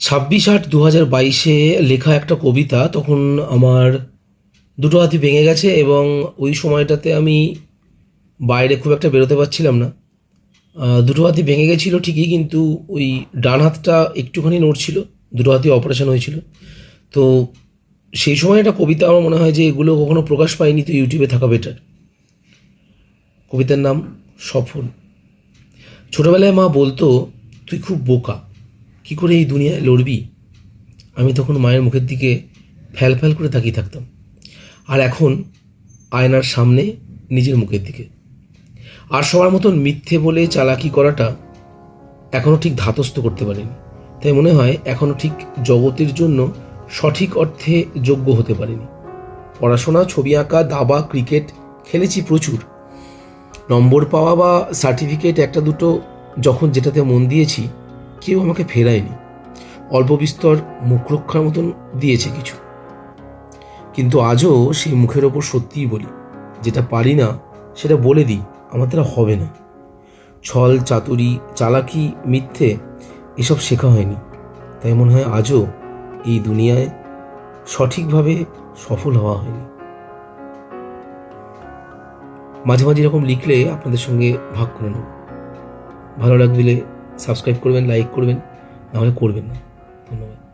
ছাব্বিশ আট দু হাজার বাইশে লেখা একটা কবিতা তখন আমার দুটো হাতি ভেঙে গেছে এবং ওই সময়টাতে আমি বাইরে খুব একটা বেরোতে পারছিলাম না। দুটো হাতি ভেঙে গেছিল ঠিকই কিন্তু ওই ডান হাতটা একটুখানি নড়ছিল, দুটো হাতি অপারেশন হয়েছিল। তো সেই সময় একটা কবিতা আমার মনে হয় যে এগুলো কখনো প্রকাশ পায়নি, তো ইউটিউবে থাকা বেটার কবিতার নাম সফল। ছোটোবেলায় মা বলতো, তুই খুব বোকা। কি করে এই দুনিয়ায় লড়বি? আমি তখন মায়ের মুখের দিকে ফ্যাল ফ্যাল করে তাকিয়ে থাকতাম। আর এখন আয়নার সামনে নিজের মুখের দিকে। আর সবার মতন মিথ্যে বলে চালাকি করাটা এখনও ঠিক ধাতস্থ করতে পারিনি। তাই মনে হয় এখনও ঠিক জগতের জন্য সঠিক অর্থে যোগ্য হতে পারিনি। পড়াশোনা, ছবি আঁকা, দাবা, ক্রিকেট খেলেছি প্রচুর। নম্বর পাওয়া বা সার্টিফিকেট একটা দুটো যখন যেটাতে মন দিয়েছি কেউ আমাকে ফেরায়নি। অল্প বিস্তর মুখ রক্ষার মতন দিয়েছে কিছু। কিন্তু আজও সেই মুখের ওপর সত্যিই বলি, যেটা পারি না, সেটা বলে দিই, আমার হবে না। ছল, চাতুরি, চালাকি, মিথ্যে, এসব শেখা হয়নি। তাই মনে হয় আজও এই দুনিয়ায় সঠিকভাবে সফল হওয়া হয়নি। মাঝে মাঝে এরকম লিখলে আপনাদের সঙ্গে ভাগ করে নেব। ভালো লাগলে সাবস্ক্রাইব করবেন লাইক করবেন নাহলে করবেন না। ধন্যবাদ।